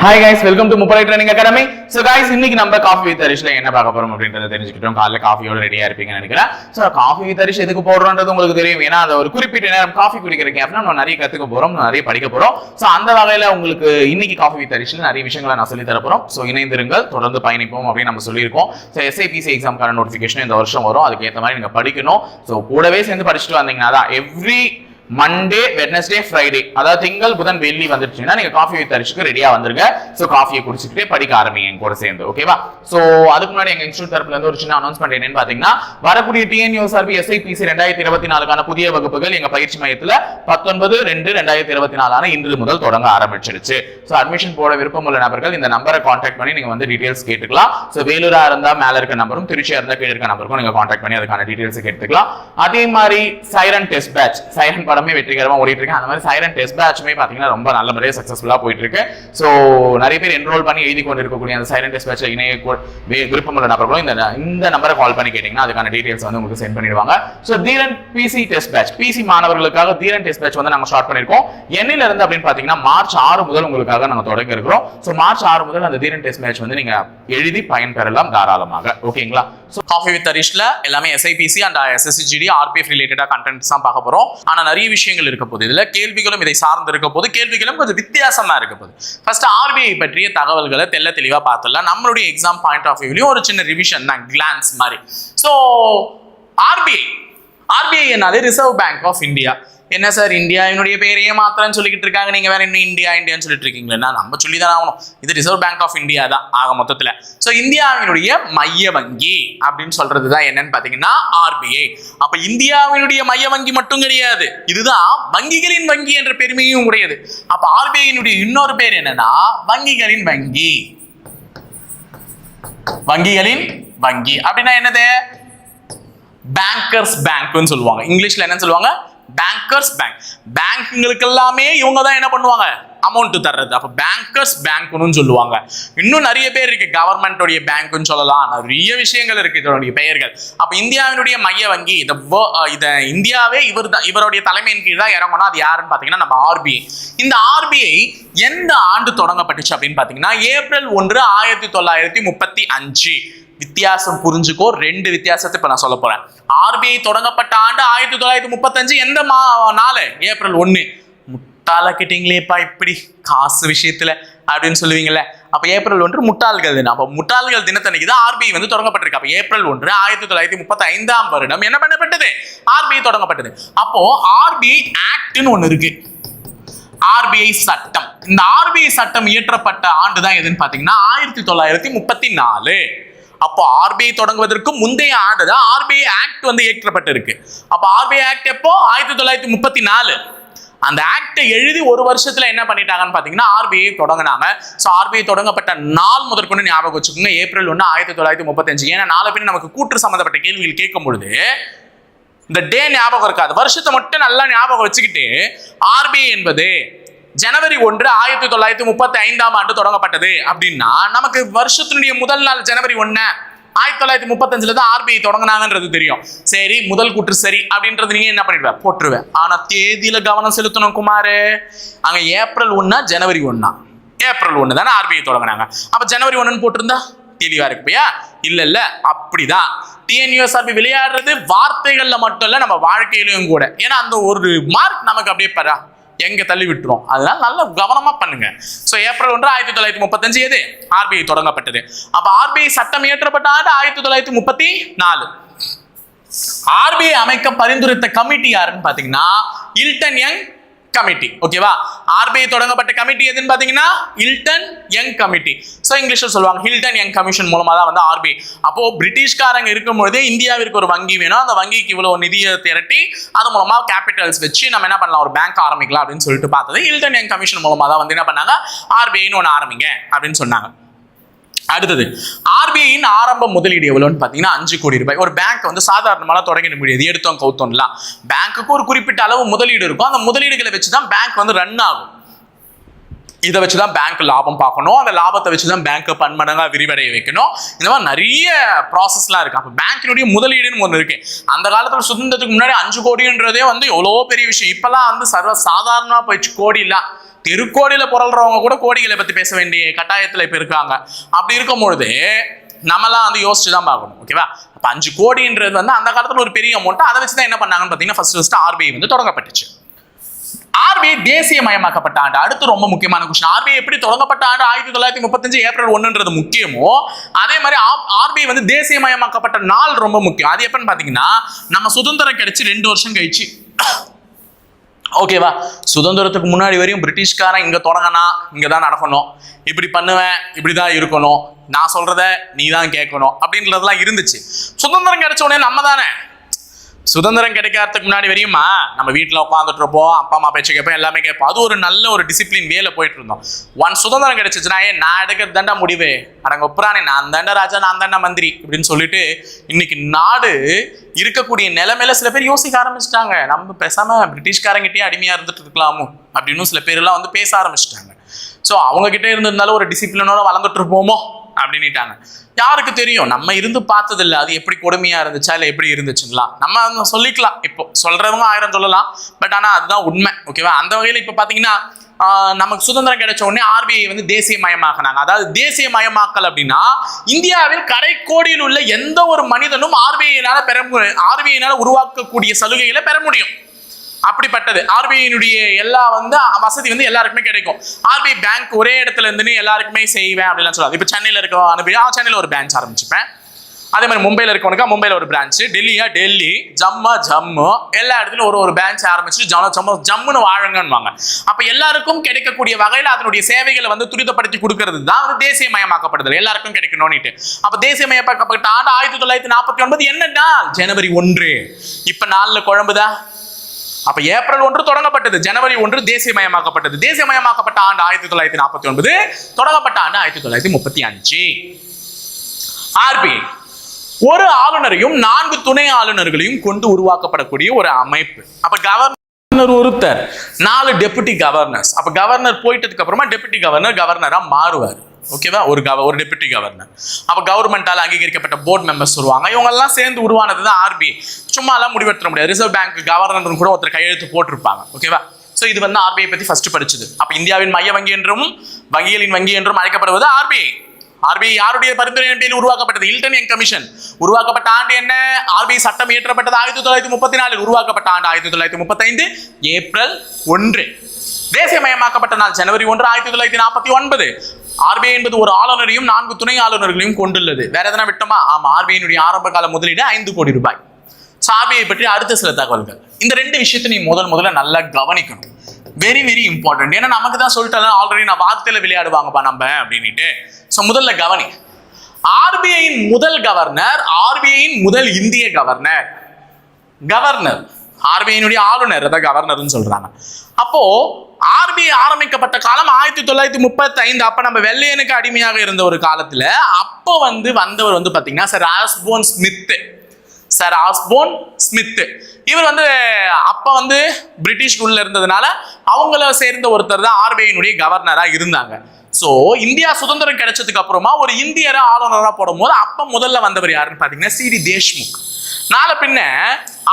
Hi guys welcome to முப்படை training academy so guys இன்னைக்கு நம்ம காஃபி வித் அரிஷ்ல என்ன பார்க்க போறோம் அப்படின்றத தெரிஞ்சுக்கிட்டோம். காலைல காஃபியோட ரெடியா இருப்பீங்கன்னு நினைக்கிறேன். ஸோ காஃபி வித் அரிஷ் எதுக்கு போடுறோன்றது உங்களுக்கு தெரியும். ஏன்னா அது ஒரு குறிப்பிட்ட நேரம் காஃபி குடிக்கிற அப்படின்னா நம்ம நிறைய கத்துக்க போறோம் நிறைய படிக்க போறோம். ஸோ அந்த வகையில உங்களுக்கு இன்னைக்கு காஃபி வித் அரிஷ்ல நிறைய விஷயங்களை நான் சொல்லி தர ஸோ இணைந்திருங்கள் தொடர்ந்து பயணிப்போம் அப்படின்னு நம்ம சொல்லியிருக்கோம். ஸோ எஸ்ஐபிசி எக்ஸாம்க்கான நோட்டிஃபிகேஷன் இந்த வருஷம் வரும். அதுக்கு ஏற்ற மாதிரி நீங்க படிக்கணும். ஸோ கூடவே சேர்ந்து படிச்சுட்டு வந்தீங்கன்னா தான் எவ்ரி மண்டே வெட்னஸ்டே ஃப்ரைடே அதாவது திங்கள் புதன் வெள்ளி வந்துருச்சுன்னா நீங்க காஃபி வித் அரிச்சுக்கு ரெடியா வந்துருங்க. ஸோ காஃபியை குடிச்சுக்கிட்டே படிக்க ஆரம்பிங்க கூட சேர்ந்து ஓகேவா ஸோ அதுக்கு முன்னாடி எங்க இன்ஸ்டியூட் தரப்புல இருந்து ஒரு சின்ன அனௌன்ஸ்மெண்ட் என்னன்னு பாத்தீங்கன்னா வரக்கூடிய டிஎன்யூஎஸ்ஆர்பி எஸ்ஐபிசி ரெண்டாயிரத்தி இருபத்தி நாலுக்கான புதிய வகுப்புகள் எங்க பயிற்சி மையத்துல பத்தொன்பது ரெண்டு ரெண்டாயிரத்தி இருபத்தி நாலான இன்று முதல் தொடங்க ஆரம்பிச்சிருச்சு. ஸோ அட்மிஷன் போட விருப்பம் உள்ள நபர்கள் இந்த நம்பரை கான்டாக்ட் பண்ணி நீங்க வந்து டீடைல்ஸ் கேட்டுக்கலாம். ஸோ வேலூரா இருந்தா மேல இருக்க நம்பரும் திருச்சியா இருந்தா கீழே இருக்க நம்பருக்கும் நீங்க கான்டாக்ட் பண்ணி அதுக்கான டீடைல்ஸ் கேட்டுக்கலாம். அதே மாதிரி சைரன் டெஸ்ட் பேட்ச் சைரன் படமே வெற்றிகரமாக ஓடிட்டு இருக்கு அந்த மாதிரி சைரன் டெஸ்ட் பேட்சுமே பார்த்தீங்கன்னா ரொம்ப நல்ல முறையாக சக்ஸஸ்ஃபுல்லாக போயிட்டு இருக்கு ஸோ நிறைய பேர் என்ரோல் பண்ணி எழுதி கொண்டு இருக்கக்கூடிய அந்த சைரன் டெஸ்ட் பேட்ச் இணைய விருப்பமுள்ள நபர்களும் இந்த இந்த நம்பரை கால் பண்ணி கேட்டிங்கன்னா அதுக்கான டீடைல்ஸ் வந்து உங்களுக்கு சென்ட் பண்ணிடுவாங்க. So Dheeran PC test batch PC மாணவர்களுக்காக தீரன் டெஸ்ட் பேட்ச் வந்து நாங்கள் ஸ்டார்ட் பண்ணியிருக்கோம். என்னையில இருந்து அப்படின்னு பார்த்தீங்கன்னா மார்ச் ஆறு முதல் உங்களுக்காக நாங்கள் தொடங்க இருக்கிறோம். ஸோ மார்ச் ஆறு முதல் அந்த தீரன் டெஸ்ட் மேட்ச் வந்து நீங்கள் எழுதி பயன்பெறலாம் தாராளமாக. ஓகேங்களா ஸோ காஃபி வித் அரிஷ்ல எல்லாமே SI PC and SSC GD RPF ரிலேட்டடாக கண்டென்ட்ஸ் தான் பார்க்க போகிறோம் ஆனால் நிறைய விஷயங்கள் இருக்க போது இதுல கேள்விகளும் இதை சார்ந்து இருக்க போது கேள்விகளும் கொஞ்சம் வித்தியாசமாக இருக்க போது ஃபர்ஸ்ட் ஆர்பிஐ பற்றிய தகவல்களை தெள்ள தெளிவா பார்த்துடலாம். நம்மளுடைய எக்ஸாம் பாயிண்ட் ஆஃப் வியூலையும் ஒரு சின்ன ரிவிஷன் தான் கிளான்ஸ் மாதிரி. ஸோ ஆர்பிஐ ஆர்பிஐ என்னது? ரிசர்வ் பேங்க் ஆஃப் இந்தியா என்ன சார் இந்தியாவினுடைய பேரையே மாத்திரம் சொல்லிக்கிட்டு இருக்காங்க. நீங்க வேற இன்னும் இந்தியா இந்தியான்னு சொல்லிட்டு இருக்கீங்களா. நம்ம சொல்லி தான் ஆகணும். இது ரிசர்வ் பேங்க் ஆஃப் இந்தியா தான் ஆக மொத்தத்துல. ஸோ இந்தியாவினுடைய மைய வங்கி அப்படின்னு சொல்றது தான் என்னன்னு பாத்தீங்கன்னா ஆர்பிஐ அப்ப இந்தியாவினுடைய மைய வங்கி மட்டும் கிடையாது. இதுதான் வங்கிகளின் வங்கி என்ற பெருமையும் உடையது. அப்ப ஆர்பிஐனுடைய இன்னொரு பேர் என்னன்னா வங்கிகளின் வங்கி. வங்கிகளின் வங்கி. அப்படின்னா என்னது? பேங்கர்ஸ் பேங்க்னு சொல்லுவாங்க. இங்கிலீஷ்ல என்ன சொல்லுவாங்க? பேங்கர்ஸ் பேங்க் பேங்க்குங்களுக்கு எல்லாமே இவங்க தான் என்ன பண்ணுவாங்க? அமௌண்ட் தர்றது. அப்போ பேங்கர்ஸ் பேங்க்னு சொல்லுவாங்க. இன்னும் நிறைய பேர் இருக்கு. கவர்மெண்டோடைய பேங்க்னு சொல்லலாம். நிறைய விஷயங்கள் இருக்கு. இதனுடைய பெயர்கள். அப்போ இந்தியாவினுடைய மைய வங்கி இந்த இதை இந்தியாவே இவர் தான் இவருடைய தலைமையின் கீழ் தான் இறங்கணும். அது யாருன்னு பார்த்தீங்கன்னா நம்ம ஆர்பிஐ இந்த ஆர்பிஐ எந்த ஆண்டு தொடங்கப்பட்டுச்சு அப்படின்னு பார்த்தீங்கன்னா ஏப்ரல் ஒன்று ஆயிரத்தி தொள்ளாயிரத்தி முப்பத்தி அஞ்சு. வித்தியாசம் புரிஞ்சுக்கோ. ரெண்டு வித்தியாசத்தை இப்போ நான் சொல்ல போறேன். ஆர்பிஐ தொடங்கப்பட்ட ஆண்டு ஆயிரத்தி தொள்ளாயிரத்தி முப்பத்தஞ்சு எந்த மா நாலு ஏப்ரல் ஒன்று முட்டாளாக்கிட்டீங்களேப்பா இப்படி காசு விஷயத்துல? அப்படின்னு சொல்லுவீங்கல்ல. அப்ப ஏப்ரல் ஒன்று முட்டாள்கள் தினம். அப்ப முட்டாள்கள் தினத்தன்னைக்கு தான் ஆர்பிஐ வந்து தொடங்கப்பட்டிருக்கு. அப்ப ஏப்ரல் ஒன்று ஆயிரத்தி தொள்ளாயிரத்தி முப்பத்தி ஐந்தாம் வருடம் என்ன பண்ணப்பட்டது? ஆர்பிஐ தொடங்கப்பட்டது. அப்போ ஆர்பிஐ ஆக்ட்னு ஒண்ணு இருக்கு. ஆர்பிஐ சட்டம். இந்த ஆர்பிஐ சட்டம் இயற்றப்பட்ட ஆண்டு தான் எதுன்னு பாத்தீங்கன்னா ஆயிரத்தி தொள்ளாயிரத்தி முப்பத்தி நாலு. அப்போ ஆர்பிஐ தொடங்குவதற்கு முந்தைய ஆண்டு தான் ஆர்பிஐ ஆக்ட் வந்து இயற்றப்பட்டிருக்கு. அப்போ ஆர்பிஐ ஆக்ட் எப்போ? ஆயிரத்தி தொள்ளாயிரத்தி முப்பத்தி நாலு. அந்த ஆக்டை எழுதி ஒரு வருஷத்துல என்ன பண்ணிட்டாங்கன்னு பாத்தீங்கன்னா ஆர்பிஐ தொடங்கினாங்க. ஸோ ஆர்பிஐ தொடங்கப்பட்ட நாள் முதற்கொண்டு ஞாபகம் வச்சுக்கோங்க. ஏப்ரல் ஒன்று ஆயிரத்தி தொள்ளாயிரத்தி முப்பத்தஞ்சு. ஏன்னா நாலு பேர் நமக்கு கூற்று சம்மந்தப்பட்ட கேள்விகள் கேட்கும் பொழுது இந்த டே ஞாபகம் இருக்காது. வருஷத்தை மட்டும் நல்லா ஞாபகம் வச்சுக்கிட்டு ஆர்பிஐ என்பது ஜனவரி ஒன்று ஆயிரத்தி தொள்ளாயிரத்தி முப்பத்தி ஐந்தாம் ஆண்டு தொடங்கப்பட்டது அப்படின்னா நமக்கு வருஷத்தினுடைய முதல் நாள் ஜனவரி ஒன்று ஆயிரத்தி தொள்ளாயிரத்தி முப்பத்தஞ்சுல தான் ஆர்பிஐ தொடங்கினாங்கன்றது தெரியும். சரி முதல் கூற்று சரி அப்படின்றது நீங்க என்ன பண்ணிடுவேன் போட்டுருவேன் ஆனா தேதியில கவனம் செலுத்தணும் குமாரு. அங்க ஏப்ரல் ஒன்னா ஜனவரி ஒன்னா? ஏப்ரல் ஒன்று தானே ஆர்பிஐ தொடங்கினாங்க. அப்ப ஜனவரி ஒன்றுன்னு போட்டிருந்தா? தெளிவா இருப்பியா இல்ல இல்ல அப்படிதான். டிஎன்யூஎஸ்ஆர்பி விளையாடுறது வார்த்தைகள்ல மட்டும் இல்ல நம்ம வாழ்க்கையிலும் கூட. ஏன்னா அந்த ஒரு மார்க் நமக்கு அப்படியே பரா. எங்க தள்ளி விட்டுரும். அதனால நல்ல கவனமா பண்ணுங்க. ஸோ ஏப்ரல் ஒன்று ஆயிரத்தி தொள்ளாயிரத்தி முப்பத்தஞ்சு எது? ஆர்பிஐ தொடங்கப்பட்டது. அப்ப ஆர்பிஐ சட்டம் இயற்றப்பட்ட ஆண்டு ஆயிரத்தி தொள்ளாயிரத்தி முப்பத்தி நாலு ஆர்பிஐ அமைக்க பரிந்துரைத்த கமிட்டி யாருன்னு பாத்தீங்கன்னா இல்டன் யங் கமிட்டி ஓகேவா ஆர்பிஐ தொடங்கப்பட்ட கமிட்டி எதுன்னு பாத்தீங்கன்னா ஹில்டன் யங் கமிட்டி ஸோ இங்கிலீஷ்ல சொல்லுவாங்க ஹில்டன் யங் கமிஷன் மூலமா தான் வந்து ஆர்பிஐ அப்போ பிரிட்டிஷ்காரங்க இருக்கும் பொழுதே இந்தியாவிற்கு ஒரு வங்கி வேணும். அந்த வங்கிக்கு இவ்வளவு நிதியை திரட்டி அது மூலமா கேபிட்டல்ஸ் வச்சு நம்ம என்ன பண்ணலாம் ஒரு பேங்க் ஆரம்பிக்கலாம் அப்படின்னு சொல்லிட்டு பார்த்தது ஹில்டன் யங் கமிஷன் மூலமா தான் வந்து என்ன பண்ணாங்க ஆர்பிஐன்னு ஒன்று ஆரம்பிங்க அப்படின்னு சொன்னாங்க. அடுத்தது ஆர்பிஐயின் ஆரம்ப முதலீடு எவ்வளோன்னு பார்த்தீங்கன்னா அஞ்சு கோடி ரூபாய். ஒரு பேங்க் வந்து சாதாரணமாக தொடங்கிட முடியாது. எடுத்தோம் கவுத்தோம்லாம் பேங்க்குக்கு ஒரு குறிப்பிட்ட அளவு முதலீடு இருக்கும். அந்த முதலீடுகளை வச்சு தான் பேங்க் வந்து ரன் ஆகும். இதை வச்சு தான் பேங்க் லாபம் பார்க்கணும். அந்த லாபத்தை வச்சு தான் பேங்க்கை பன்மடங்காக விரிவடைய வைக்கணும். இந்த மாதிரி நிறைய ப்ராசஸ்லாம் இருக்குது அப்போ பேங்க்கினுடைய முதலீடுன்னு ஒன்று இருக்கு. அந்த காலத்தில் சுதந்திரத்துக்கு முன்னாடி அஞ்சு கோடின்றதே வந்து எவ்வளோ பெரிய விஷயம். இப்போல்லாம் வந்து சர்வ சாதாரணமாக போயிடுச்சு. கோடி இல்லை. தெருக்கோடியில புரள்றவங்க கூட கோடிகளை பத்தி பேச வேண்டிய கட்டாயத்துல இப்ப இருக்காங்க. அப்படி இருக்கும் பொழுது நம்மலாம் வந்து யோசிச்சு தான் பார்க்கணும் ஓகேவா அப்ப அஞ்சு கோடின்றது வந்து அந்த காலத்துல ஒரு பெரிய அமௌண்ட் அதை வச்சு தான் என்ன பண்ணாங்கன்னு பார்த்தீங்கன்னா ஃபர்ஸ்ட் ஃபர்ஸ்ட் ஆர்பிஐ வந்து தொடங்கப்பட்டுச்சு. ஆர்பிஐ தேசியமயமாக்கப்பட்ட ஆண்டு. அடுத்து ரொம்ப முக்கியமான கொஸ்டின் ஆர்பிஐ எப்படி தொடங்கப்பட்ட ஆண்டு? ஆயிரத்தி தொள்ளாயிரத்தி முப்பத்தஞ்சு ஏப்ரல் ஒன்றுன்றது முக்கியமோ அதே மாதிரி ஆர்பிஐ வந்து தேசியமயமாக்கப்பட்ட நாள் ரொம்ப முக்கியம். அது எப்பன்னு பார்த்தீங்கன்னா நம்ம சுதந்திரம் கிடைச்சி ரெண்டு வருஷம் கழிச்சு. ஓகேவா சுதந்திரத்துக்கு முன்னாடி வரையும் பிரிட்டிஷ்காரன் இங்கே தொடங்கினா இங்கே தான் நடக்கணும். இப்படி பண்ணுவேன் இப்படி தான் இருக்கணும். நான் சொல்கிறத நீ தான் கேட்கணும். அப்படின்றதெல்லாம் இருந்துச்சு. சுதந்திரம் கிடைச்ச உடனே நம்ம தானே? சுதந்திரம் கிடைக்கிறதுக்கு முன்னாடி வரையுமா? நம்ம வீட்டில் உட்காந்துட்டு இருப்போம் அப்பா அம்மா பேச்சு கேட்போம் எல்லாமே கேட்போம். அது ஒரு நல்ல ஒரு டிசிப்ளின் வேல போயிட்டு இருந்தோம். ஒன் சுதந்திரம் கிடைச்சிச்சுன்னா ஏன் நான் எடுக்கிறது தாண்டா முடிவு. அடங்க ஒப்புறானே நான் தாண்டா ராஜா நான் தாண்டா மந்திரி. அப்படின்னு சொல்லிட்டு இன்னைக்கு நாடு இருக்கக்கூடிய நிலைமையில சில பேர் யோசிக்க ஆரம்பிச்சிட்டாங்க. நம்ம பேசாம பிரிட்டிஷ்காரங்கிட்டே அடிமையா இருந்துட்டு இருக்கலாமோ? அப்படின்னு சில பேர் எல்லாம் வந்து பேச ஆரம்பிச்சிட்டாங்க. ஸோ அவங்க கிட்டே இருந்திருந்தாலும் ஒரு டிசிப்ளினோட வளர்ந்துட்டு இருப்போமோ? அப்படின்னுட்டாங்க. யாருக்கு தெரியும்? நம்ம இருந்து பார்த்ததில்ல. அது எப்படி கொடுமையா இருந்துச்சா? இல்லை எப்படி இருந்துச்சுங்களா? நம்ம சொல்லிக்கலாம். இப்போ சொல்றவங்க ஆயிரம் சொல்லலாம். பட் ஆனா அதுதான் உண்மை. ஓகேவா அந்த வகையில் இப்போ பார்த்தீங்கன்னா நமக்கு சுதந்திரம் கிடைச்ச உடனே ஆர்பிஐ வந்து தேசியமயமாக்குனாங்க. அதாவது தேசியமயமாக்கல் அப்படின்னா இந்தியாவில் கடைக்கோடியில் உள்ள எந்த ஒரு மனிதனும் ஆர்பிஐனால பெற ஆர்பிஐனால உருவாக்கக்கூடிய சலுகைகளை பெற முடியும். அப்படிப்பட்டது. ஆர்பிஐனுடைய எல்லா வந்து வசதி வந்து எல்லாருக்குமே கிடைக்கும். ஆர்பிஐ பேங்க் ஒரே இடத்துல இருந்துன்னு எல்லாருக்குமே செய்வேன் அப்படிலாம் சொல்லாது இப்போ சென்னையில் இருக்க அனுப்பி சென்னையில் ஒரு பிரான்ச் ஆரம்பிச்சுப்பேன் அதே மாதிரி மும்பையில் இருக்கவனுக்கா மும்பையில் ஒரு பிரான்ச் டெல்லியா? டெல்லி. ஜம்மா ஜம்மு. எல்லா இடத்துலையும் ஒரு ஒரு பிரான்ச் ஆரம்பிச்சு ஜம்மு ஜம்மு ஜம்முன்னு வாழுங்கன்னுவாங்க. அப்போ எல்லாருக்கும் கிடைக்கக்கூடிய வகையில் அதனுடைய சேவைகளை வந்து துரிதப்படுத்தி கொடுக்கறது தான் வந்து தேசியமயமாக்கப்படுதல். எல்லாருக்கும் கிடைக்கணும்னுட்டு. அப்போ தேசியமயமாக்கப்பட்ட ஆண்டு ஆயிரத்தி தொள்ளாயிரத்தி நாற்பத்தி ஒன்பது என்ன நாள் ஜனவரி ஒன்று. இப்போ நாளில் குழம்புதா? அப்ப ஏப்ரல் ஒன்று தொடங்கப்பட்டது ஜனவரி ஒன்று தேசியமயமாக்கப்பட்டது. தேசியமயமாக்கப்பட்ட ஆண்டு ஆயிரத்தி தொள்ளாயிரத்தி நாற்பத்தி ஒன்பது தொடங்கப்பட்ட ஆண்டு ஆயிரத்தி தொள்ளாயிரத்தி முப்பத்தி அஞ்சு. ஆர்பிஐ ஒரு ஆளுநரையும் நான்கு துணை ஆளுநர்களையும் கொண்டு உருவாக்கப்படக்கூடிய ஒரு அமைப்பு. அப்ப கவர்னர் ஒருத்தர் நாலு டெபுட்டி கவர்னர்ஸ் அப்ப கவர்னர் போயிட்டதுக்கு அப்புறமா டெபுட்டி கவர்னர் கவர்னரா மாறுவார். ஓகேவா ஒரு கவ ஒரு டெபுட்டி கவர்னர் அப்போ கவர்மெண்டால் அங்கீகரிக்கப்பட்ட போர்ட் மெம்பர்ஸ் வருவாங்க. இவங்கெல்லாம் சேர்ந்து உருவானது தான் ஆர்பிஐ சும்மாலாம் எல்லாம் முடிவெடுத்த முடியாது. ரிசர்வ் பேங்க் கவர்னர் கூட ஒருத்தர் கையெழுத்து போட்டிருப்பாங்க. ஓகேவா ஸோ இது வந்து ஆர்பிஐ பற்றி ஃபஸ்ட்டு படிச்சது. அப்போ இந்தியாவின் மைய வங்கி என்றும் வங்கிகளின் வங்கி என்றும் அழைக்கப்படுவது ஆர்பிஐ ஆர்பிஐ யாருடைய பரிந்துரையின் பேரில் உருவாக்கப்பட்டது? இல்டன் யங் கமிஷன் உருவாக்கப்பட்ட ஆண்டு என்ன? ஆர்பிஐ சட்டம் இயற்றப்பட்டது ஆயிரத்தி தொள்ளாயிரத்தி முப்பத்தி நாலில் உருவாக்கப்பட்ட ஆண்டு ஆயிரத்தி தொள்ளாயிரத்தி முப்பத்தைந்து ஏப்ரல் ஒன்று. தேசியமயமாக்கப்பட்ட நாள் ஜனவரி ஒன்று ஆயிரத்தி தொள்ளாயிரத்தி நாற்பத்தி ஒன்பது. ஆர்பிஐ என்பது ஒரு ஆளுநரையும் நான்கு துணை ஆளுநர்களையும் கொண்டுள்ளது. வேற எதனா விட்டோமா? ஆமா ஆர்பிஐனுடைய ஆரம்ப கால முதலீடு ஐந்து கோடி ரூபாய். ஸோ ஆர்பிஐ பற்றி அடுத்த சில தகவல்கள். இந்த ரெண்டு விஷயத்தை நீ முதல் முதல்ல நல்லா கவனிக்கணும். வெரி வெரி இம்பார்ட்டன்ட் ஏன்னா நமக்கு தான் சொல்லிட்டு ஆல்ரெடி நான் வார்த்தையில விளையாடுவாங்கப்பா நம்ம அப்படின்னுட்டு. ஸோ முதல்ல கவனி. ஆர்பிஐயின் முதல் கவர்னர் ஆர்பிஐயின் முதல் இந்திய கவர்னர் கவர்னர் ஆர்பிஐனுடைய ஆளுநர் அதான் கவர்னர்னு சொல்றாங்க. அப்போ ஆர்பிஐ ஆரம்பிக்கப்பட்ட காலம் ஆயிரத்தி தொள்ளாயிரத்தி முப்பத்தி ஐந்து அப்ப நம்ம வெள்ளையனுக்கு அடிமையாக இருந்த ஒரு காலத்துல அப்போ வந்து வந்தவர் வந்து பாத்தீங்கன்னா sir Osborne Smith sir Osborne Smith இவர் வந்து அப்ப வந்து பிரிட்டிஷ் உள்ள இருந்ததுனால அவங்கள சேர்ந்த ஒருத்தர் தான் ஆர்பிஐனுடைய கவர்னரா இருந்தாங்க. ஸோ இந்தியா சுதந்திரம் கிடைச்சதுக்கு அப்புறமா ஒரு இந்தியரை ஆளுநரா போடும்போது அப்போ முதல்ல வந்தவர் யாருன்னு பார்த்தீங்கன்னா சிடி தேஷ்முக் நாளை பின்ன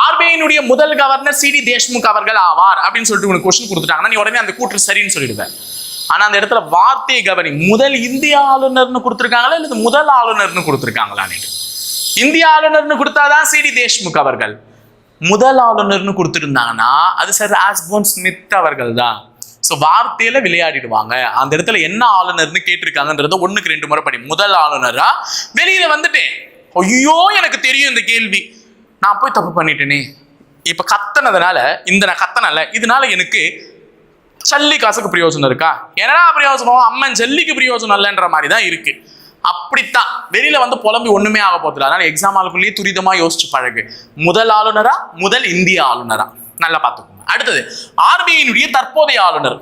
ஆர்பிஐனுடைய முதல் கவர்னர் சிடி தேஷ்முக் அவர்கள் ஆவார் அப்படின்னு சொல்லிட்டு உனக்கு கொஸ்டின் கொடுத்துட்டாங்கன்னா நீ உடனே அந்த கூற்று சரின்னு சொல்லிடுவேன் ஆனா அந்த இடத்துல வார்த்தையை கவனி. முதல் இந்திய ஆளுநர்னு கொடுத்துருக்காங்களா இல்லை முதல் ஆளுநர்னு கொடுத்துருக்காங்களா இந்திய ஆளுநர்னு கொடுத்தாதான் சிடி தேஷ்முக் அவர்கள். முதல் ஆளுநர்னு கொடுத்துருந்தாங்கன்னா அது சார் ஆஸ்போன் ஸ்மித் அவர்கள் தான் ஸோ வார்த்தையில விளையாடிடுவாங்க. அந்த இடத்துல என்ன ஆளுநர்னு கேட்டிருக்காங்கன்றத ஒண்ணுக்கு ரெண்டு முறை படி. முதல் ஆளுநரா? வெளியில வந்துட்டேன். ஐயோ எனக்கு தெரியும் இந்த கேள்வி. நான் போய் தப்பு பண்ணிட்டேனே. இப்போ கத்தனதுனால இந்த நான் கத்தனல இதனால எனக்கு சல்லி காசுக்கு பிரயோஜனம் இருக்கா? என்னடா பிரயோஜனம்? அம்மன் ஜல்லிக்கு பிரயோஜனம் இல்லைன்ற மாதிரி தான் இருக்கு. அப்படித்தான். வெளியில வந்து புலம்பி ஒண்ணுமே ஆக போகுது அதனால எக்ஸாம் ஆளுக்குள்ளேயே துரிதமா யோசிச்சு பழகு. முதல் ஆளுநரா? முதல் இந்திய ஆளுநரா? நல்லா பார்த்துக்கோங்க. அடுத்தது ஆர்பிஐனுடைய தற்போதைய ஆளுநர்.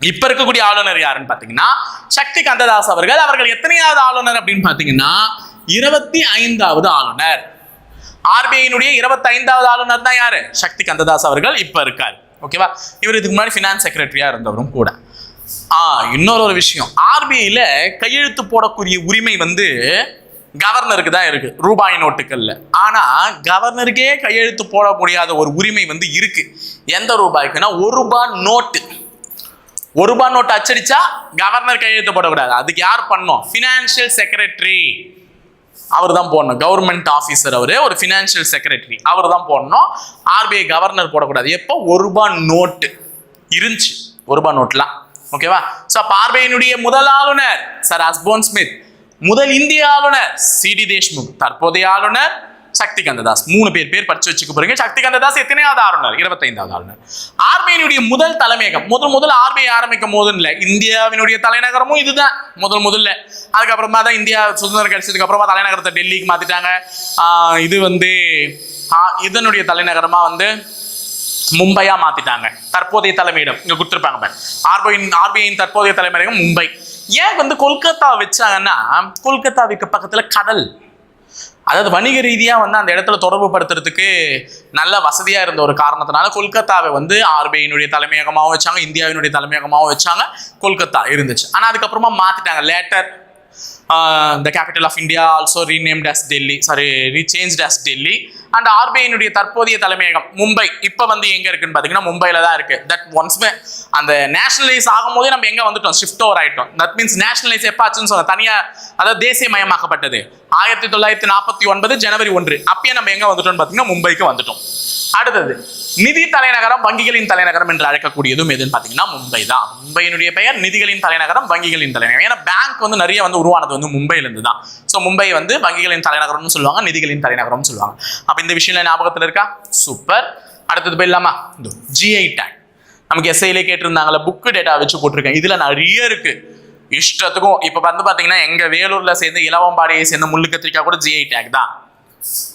இப்ப இருக்கக்கூடிய ஆளுநர் யாருன்னு பாத்தீங்கன்னா சக்தி கந்ததாஸ் அவர்கள். அவர்கள் எத்தனையாவது ஆளுநர் அப்படின்னு பாத்தீங்கன்னா இருபத்தி ஐந்தாவது ஆளுநர். ஆர்பிஐனுடைய இருபத்தைந்தாவது ஆளுநர் தான் யாரு? சக்தி கந்ததாஸ் அவர்கள் இப்ப இருக்கார். ஓகேவா இவர் இதுக்கு முன்னாடி ஃபினான்ஸ் செக்ரட்டரியா இருந்தவரும் கூட. ஆ இன்னொரு ஒரு விஷயம். ஆர்பிஐல கையெழுத்து போடக்கூடிய உரிமை வந்து கவர்னருக்கு தான் இருக்கு. ரூபாய் நோட்டுகள்ல. ஆனா கவர்னருக்கே கையெழுத்து போட முடியாத ஒரு உரிமை வந்து இருக்கு. எந்த ரூபாய்க்குன்னா ஒரு ரூபாய் நோட்டு. ஒரு ரூபாய் நோட்டு அச்சடிச்சா கவர்னர் கையெழுத்து போடக்கூடாது. அதுக்கு யார் பண்ணோம் ஃபினான்ஷியல் செக்ரட்டரி அவர் தான் போடணும். கவர்மெண்ட் ஆஃபீஸர் அவரு ஒரு ஃபினான்ஷியல் செக்ரட்டரி அவர் தான் போடணும் ஆர்பிஐ கவர்னர் போடக்கூடாது. எப்போ? ஒரு ரூபாய் நோட்டு இருந்துச்சு. ஒரு ரூபாய் நோட்லாம் ஓகேவா ஸோ அப்போ ஆர்பிஐனுடைய முதல் ஆளுநர் சார் அஸ்போன் ஸ்மித். முதல் இந்திய ஆளுநர் சிடி தேஷ்முக். தற்போதைய ஆளுநர் சக்திகாந்த தாஸ் மூணு பேர் பேர் படிச்சு வச்சுக்க போறீங்க. சக்திகாந்த தாஸ் எத்தனையாவது ஆளுநர்? இருபத்தைந்தாவது ஆளுநர். ஆர்பிஐனுடைய முதல் தலைமையகம். முதல் முதல் ஆர்பிஐ ஆரம்பிக்கும் போதும் இல்லை. இந்தியாவினுடைய தலைநகரமும் இதுதான். முதல் முதல்ல. அதுக்கப்புறமா தான் இந்தியா சுதந்திரம் கிடைச்சதுக்கு அப்புறமா தலைநகரத்தை டெல்லிக்கு மாத்திட்டாங்க. இது வந்து இதனுடைய தலைநகரமா வந்து மும்பையா மாத்திட்டாங்க. தற்போதைய தலைமையிடம். இங்க கொடுத்துருப்பாங்க பாரு. ஆர்பிஐ ஆர்பிஐயின் தற்போதைய தலைமையகம் மும்பை. ஏன் வந்து கொல்கத்தா வச்சாங்கன்னா கொல்கத்தாவுக்கு பக்கத்துல கடல். அதாவது வணிக ரீதியாக வந்து அந்த இடத்துல தொடர்பு படுத்துறதுக்கு நல்ல வசதியாக இருந்த ஒரு காரணத்தினால கொல்கத்தாவை வந்து ஆர்பிஐனுடைய தலைமையகமாகவும் வச்சாங்க இந்தியாவினுடைய தலைமையகமாகவும் வச்சாங்க கொல்கத்தா இருந்துச்சு. ஆனால் அதுக்கப்புறமா மாற்றிட்டாங்க later the capital of India also renamed as Delhi sorry rechange as Delhi and ஆர்பிஐனுடைய தற்போதைய தலைமையகம் மும்பை. இப்போ வந்து எங்கே இருக்குன்னு பார்த்தீங்கன்னா மும்பையில் தான் இருக்குது தட் ஒன்ஸ்மே அந்த நேஷனலைஸ் ஆகும்போதே நம்ம எங்கே வந்துட்டோம்? ஷிஃப்ட் ஓவர் ஆகிட்டோம் தட் மீன்ஸ் நேஷனலைஸ் எப்போ ஆச்சுன்னு சொன்ன அதாவது அதாவது தேசியமயமாக்கப்பட்டது. ஆயிரத்தி தொள்ளாயிரத்தி நாற்பத்தி ஒன்பது ஜனவரி ஒன்று. அப்பயே நம்ம எங்கே வந்துட்டோம்னு பார்த்தீங்கன்னா மும்பைக்கு வந்துட்டோம். அடுத்தது நிதி தலைநகரம் வங்கிகளின் தலைநகரம் என்று அழைக்கக்கூடியதும் எதுன்னு பார்த்தீங்கன்னா மும்பை தான். மும்பையினுடைய பெயர் நிதிகளின் தலைநகரம் வங்கிகளின் தலைநகரம். ஏன்னா பேங்க் வந்து நிறைய வந்து உருவானது வந்து மும்பையில இருந்து தான். ஸோ மும்பை வந்து வங்கிகளின் தலைநகரம்னு சொல்லுவாங்க நிதிகளின் தலைநகரம்னு சொல்லுவாங்க. அப்போ இந்த விஷயம் ஞாபகத்தில் இருக்கா? சூப்பர் அடுத்தது போயிடலாமா? இந்த ஜிஐ டேக் நமக்கு எஸ்ஐலே கேட்டிருந்தாங்களே புக்கு டேட்டா வச்சு போட்டிருக்கேன். இதுல நிறைய இருக்கு. இஷ்டத்துக்கும் இப்போ வந்து பார்த்தீங்கன்னா எங்க வேலூர்ல சேர்ந்து இளவம்பாடியை சேர்ந்து முள்ளு கத்திரிக்காய் கூட ஜிஐ டேக் தான்.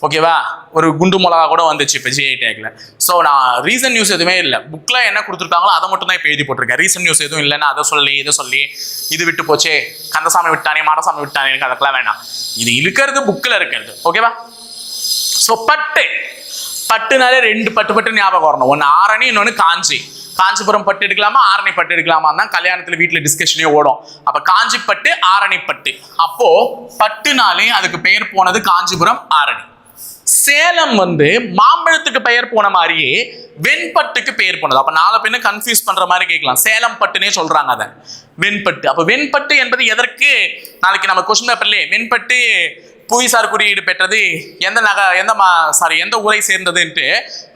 ஓகேவா ஒரு குண்டு மிளகா கூட வந்துச்சு இப்போ ஜிஐ டேக்ல ஸோ நான் ரீசன் நியூஸ் எதுவுமே இல்லை. புக்கில் என்ன கொடுத்துருக்காங்களோ அதை மட்டும் தான் இப்போ எழுதி போட்டிருக்கேன். ரீசன் நியூஸ் எதுவும் இல்லைன்னா அதை சொல்லி இதை சொல்லி. இது விட்டு போச்சே. கந்தசாமி விட்டானே மாடசாமி விட்டானே எனக்கு அதுக்கெல்லாம் வேணாம். இது இருக்கிறது புக்கில் இருக்கிறது. ஓகேவா ஸோ பட்டு. பட்டுனாலே ரெண்டு பட்டு பட்டு ஞாபகம் வரணும். ஒன்று ஆரணி இன்னொன்று காஞ்சி. காஞ்சிபுரம் பட்டு எடுக்கலாமா ஆரணி பட்டு எடுக்கலாமா தான் கல்யாணத்தில் வீட்டில் டிஸ்கஷனே ஓடும். அப்போ காஞ்சி பட்டு ஆரணி பட்டு. அப்போ பட்டுனாலே அதுக்கு பெயர் போனது காஞ்சிபுரம் ஆரணி. சேலம் வந்து மாம்பழத்துக்கு பெயர் போன மாதிரியே வெண்பட்டுக்கு பெயர் போனது. அப்ப நாலு பேரு கன்ஃபியூஸ் பண்ற மாதிரி கேட்கலாம். சேலம் பட்டுனே சொல்றாங்க அதை. வெண்பட்டு. அப்ப வெண்பட்டு என்பது எதற்கு? நாளைக்கு நம்ம கொஸ்டின் பேப்பர்லயே வெண்பட்டு புவிசார் குறியீடு பெற்றது எந்த நக எந்த சாரி எந்த ஊரை சேர்ந்ததுன்ட்டு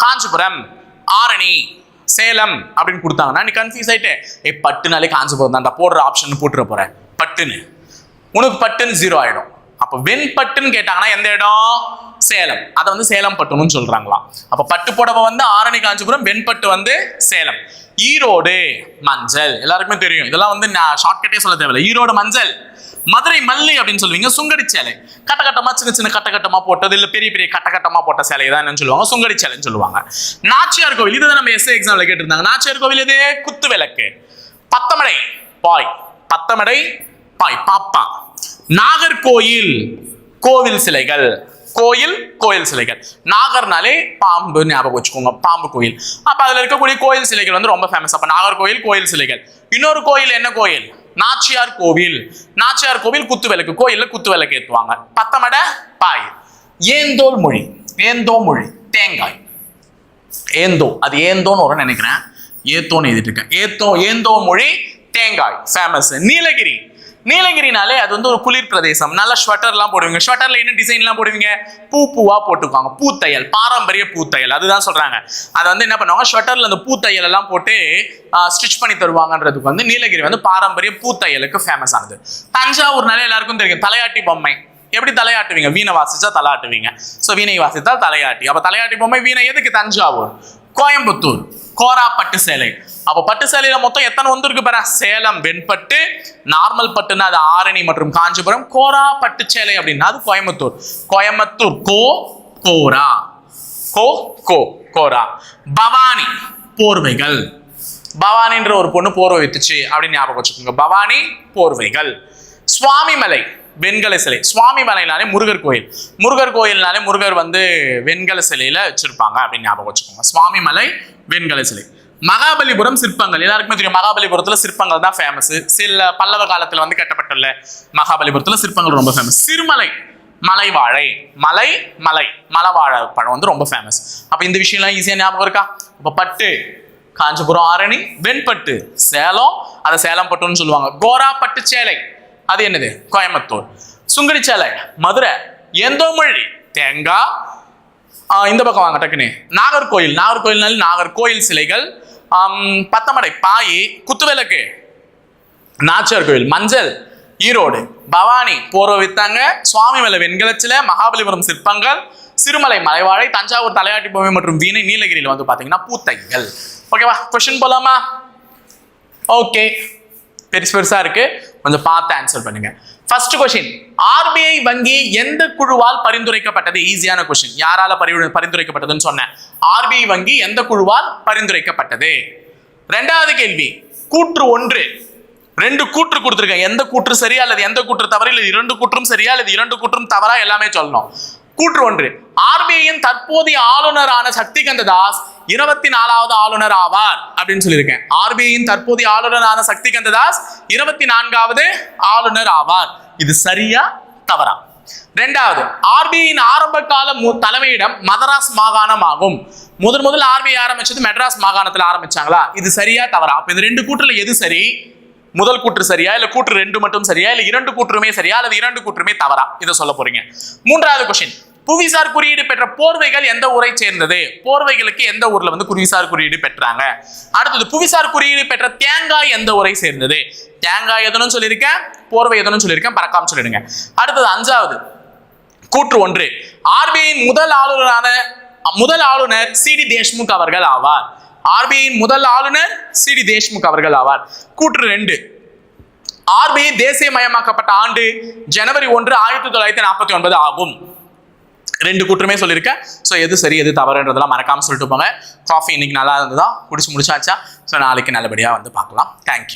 காஞ்சிபுரம் ஆரணி. சேலம் அப்படின்னு கொடுத்தாங்கன்னா நீ கன்ஃபியூஸ் ஆயிட்டு ஏ பட்டுனாலே காஞ்சிபுரம் தான்டா போடுற ஆப்ஷன் போட்டுற போறேன். பட்டுன்னு. உனக்கு பட்டுன்னு ஜீரோ ஆயிடும். அப்போ வெண்பட்டுன்னு கேட்டாங்கன்னா எந்த இடம்? சேலம். அதை வந்து சேலம் பட்டுன்னு சொல்றாங்களாம். அப்ப பட்டு புடவை வந்து ஆரணி காஞ்சிபுரம் வெண்பட்டு வந்து சேலம். ஈரோடு மஞ்சள். எல்லாருக்குமே தெரியும். இதெல்லாம் வந்து நான் ஷார்ட்கட்டே சொல்ல தேவையில்லை. ஈரோடு மஞ்சள். மதுரை மல்லி அப்படின்னு சொல்லுவீங்க சுங்கடி சேலை. கட்ட கட்டமா சின்ன சின்ன கட்ட கட்டமா போட்டது இல்ல பெரிய பெரிய கட்ட கட்டமா போட்ட சேலை தான் என்னன்னு சொல்லுவாங்க சுங்கடி சேலைன்னு சொல்லுவாங்க. நாச்சியார் கோவில் இதுதான் நம்ம எஸ்ஏ எக்ஸாம்ல கேட்டிருந்தாங்க. நாச்சியார் கோவில் எது? குத்து விளக்கு. பத்தமடை பாய். பத்தமடை பாய். பாப்பா. நாகர்கோயில் கோவில் சிலைகள். கோயில் கோயில் சிலைகள். நாகர்னாலே பாம்பு ஞாபகம் வச்சுக்கோங்க பாம்பு கோயில். அப்ப அதுல இருக்கக்கூடிய கோயில் சிலைகள் வந்து ரொம்ப ஃபேமஸ் அப்ப நாகர்கோயில் கோயில் சிலைகள். இன்னொரு கோயில் என்ன கோயில்? நாச்சியார் கோவில். நாச்சியார் கோவில் குத்து விளக்கு கோயில்ல குத்து விளக்கு ஏற்றுவாங்க பத்தமட பாய். ஏந்தோல் மொழி ஏந்தோ மொழி தேங்காய். ஏந்தோ அது ஏந்தோன்னு வரும் நினைக்கிறேன். ஏத்தோன்னு எழுதிட்டு இருக்கேன். ஏத்தோ ஏந்தோ மொழி தேங்காய். ஃபேமஸ் நீலகிரி. நீலகிரினாலே அது வந்து ஒரு குளிர் பிரதேசம். நல்ல ஸ்வெட்டர்லாம் போடுவீங்க. ஸ்வெட்டர்ல என்ன டிசைன்லாம் போடுவீங்க? பூ பூவா போட்டுக்குவாங்க. பூத்தையல். பாரம்பரிய பூத்தையல். அதுதான் சொல்றாங்க. அதை வந்து என்ன பண்ணுவாங்க? ஸ்வெட்டர்ல அந்த பூத்தையல் எல்லாம் போட்டு ஸ்டிச் பண்ணி தருவாங்கன்றதுக்கு வந்து நீலகிரி வந்து பாரம்பரிய பூத்தையலுக்கு ஃபேமஸ் ஆனது. தஞ்சாவூர்னாலே எல்லாருக்கும் தெரியும். தலையாட்டி பொம்மை. எப்படி தலையாட்டுவீங்க? வீணை வாசிச்சா தலையாட்டுவீங்க. ஸோ வீணை வாசித்தால் தலையாட்டி. அப்போ தலையாட்டி பொம்மை வீணை எதுக்கு? தஞ்சாவூர். கோயம்புத்தூர் கோரா பட்டு சேலை. அப்போ பட்டு சேலையில மொத்தம் எத்தனை வந்திருக்கு பாரு? சேலம் வெண்பட்டு நார்மல் பட்டுன்னா அது ஆரணி மற்றும் காஞ்சிபுரம் கோரா பட்டு சேலை அப்படின்னா அது கோயம்புத்தூர். கோயம்புத்தூர் கோ கோரா. கோ கோ கோரா. பவானி போர்வைகள். பவானின்ற ஒரு பொண்ணு போர்வை வித்துச்சு அப்படின்னு ஞாபகம் வச்சுக்கோங்க. பவானி போர்வைகள். சுவாமிமலை வெண்கல சிலை சுவாமி மலைனாலே முருகர் கோயில். முருகர் கோயில்னாலே முருகர் வந்து வெண்கல சிலையில வச்சிருப்பாங்க அப்படின்னு ஞாபகம் வச்சுக்கோங்க. சுவாமி மலை வெண்கல சிலை மகாபலிபுரம் சிற்பங்கள். எல்லாருக்குமே தெரியும் மகாபலிபுரத்துல சிற்பங்கள் தான் ஃபேமஸ் சில பல்லவ காலத்துல வந்து கட்டப்பட்டுள்ள மகாபலிபுரத்துல சிற்பங்கள் ரொம்ப ஃபேமஸ் சிறுமலை மலை வாழை மலை மலை மலை வாழை பழம் வந்து ரொம்ப ஃபேமஸ் அப்ப இந்த விஷயம்லாம் ஈஸியா ஞாபகம் இருக்கா? இப்ப பட்டு காஞ்சிபுரம் ஆரணி வெண்பட்டு சேலம். அதை சேலம் பட்டுன்னு சொல்லுவாங்க. கோரா பட்டு சேலை. அது என்னது? கோயம்புத்தூர். சுங்கடிச்சாலை மதுரை. எந்தோமொழி. தேங்காய் இந்த பக்கம் வாங்க டக்குன்னு. நாகர்கோயில். நாகர்கோயில்னால நாகர்கோயில் சிலைகள். பத்தமடை பாய் குத்துவிளக்கு. நாச்சியார் கோயில் மஞ்சள் ஈரோடு. பவானி போர்வை வித்தாங்க சுவாமி மலை வெண்கலச்சில மகாபலிபுரம் சிற்பங்கள் சிறுமலை மலைவாழை தஞ்சாவூர் தலையாட்டி பொம்மை மற்றும் வீணை நீலகிரியில் வந்து பார்த்தீங்கன்னா பூத்தைகள். ஓகேவா கொஷின் போலாமா? ஓகே பெருசு பெருசாக இருக்குது கொஞ்சம் பார்த்து ஆன்சர் பண்ணுங்க. ஃபர்ஸ்ட் கொஸ்டின் ஆர்பிஐ வங்கி எந்த குழுவால் பரிந்துரைக்கப்பட்டது? ஈஸியான கொஸ்டின் யாரால பரிந்துரைக்கப்பட்டதுன்னு சொன்னேன். ஆர்பிஐ வங்கி எந்த குழுவால் பரிந்துரைக்கப்பட்டது? ரெண்டாவது கேள்வி கூற்று ஒன்று. ரெண்டு கூற்று கொடுத்துருக்கேன். எந்த கூற்று சரியா அல்லது எந்த கூற்று தவறு இல்லை இரண்டு கூற்றும் சரியா அல்லது இரண்டு கூற்றும் தவறா எல்லாமே சொல்லணும். கூற்று ஒன்று. ஆர்பிஐயின் தற்போதைய ஆளுநரான சக்திகந்த தாஸ் இருபத்தி நாலாவது ஆளுநர் ஆவார் அப்படின்னு சொல்லியிருக்கேன். ஆர்பிஐயின் தற்போதைய ஆளுநரான சக்திகந்த தாஸ் இருபத்தி நான்காவது ஆளுநர் ஆவார். இது சரியா தவறா? ரெண்டாவது ஆர்பிஐயின் ஆரம்ப கால மு- தலைமையிடம் மதராஸ் மாகாணம் ஆகும் முதன் முதல் ஆர்பிஐ ஆரம்பிச்சது மெட்ராஸ் மாகாணத்தில் ஆரம்பிச்சாங்களா? இது சரியா தவறா? அப்ப இந்த ரெண்டு கூற்றுல எது சரி? முதல் கூற்று சரியா இல்ல கூற்று ரெண்டு மட்டும் சரியா இல்ல இரண்டு கூற்றுமே சரியா அல்லது இரண்டு கூற்றுமே தவறா? இதை சொல்ல போறீங்க. மூன்றாவது கொஸ்டின் புவிசார் குறியீடு பெற்ற போர்வைகள் எந்த ஊரை சேர்ந்தது? போர்வைகளுக்கு எந்த ஊர்ல வந்து புவிசார் குறியீடு பெற்றாங்க? அடுத்தது புவிசார் குறியீடு பெற்ற தேங்காய் எந்த ஊரை சேர்ந்தது? தேங்காய் எதனும் சொல்லியிருக்கேன் போர்வை எதனும் சொல்லியிருக்கேன் பறக்காம சொல்லிடுங்க. அடுத்தது அஞ்சாவது கூற்று ஒன்று. ஆர்பிஐயின் முதல் ஆளுநரான முதல் ஆளுநர் சிடி தேஷ்முக் அவர்கள் ஆவார். ஆர்பிஐயின் முதல் ஆளுநர் சிடி தேஷ்முக் அவர்கள் ஆவார். கூற்று ரெண்டு. ஆர்பிஐ தேசியமயமாக்கப்பட்ட ஆண்டு ஜனவரி ஒன்று ஆயிரத்தி தொள்ளாயிரத்தி நாற்பத்தி ஒன்பது ஆகும். ரெண்டு கூற்றுமே சொல்லியிருக்கேன். ஸோ எது சரி எது தவறுன்றதெல்லாம் மறக்காமல் சொல்லிட்டு போங்க. காஃபி இன்னைக்கு நல்லா இருந்ததா? குடிச்சு முடிச்சாச்சா? ஸோ நாளைக்கு நல்லபடியாக வந்து பார்க்கலாம். தேங்க்யூ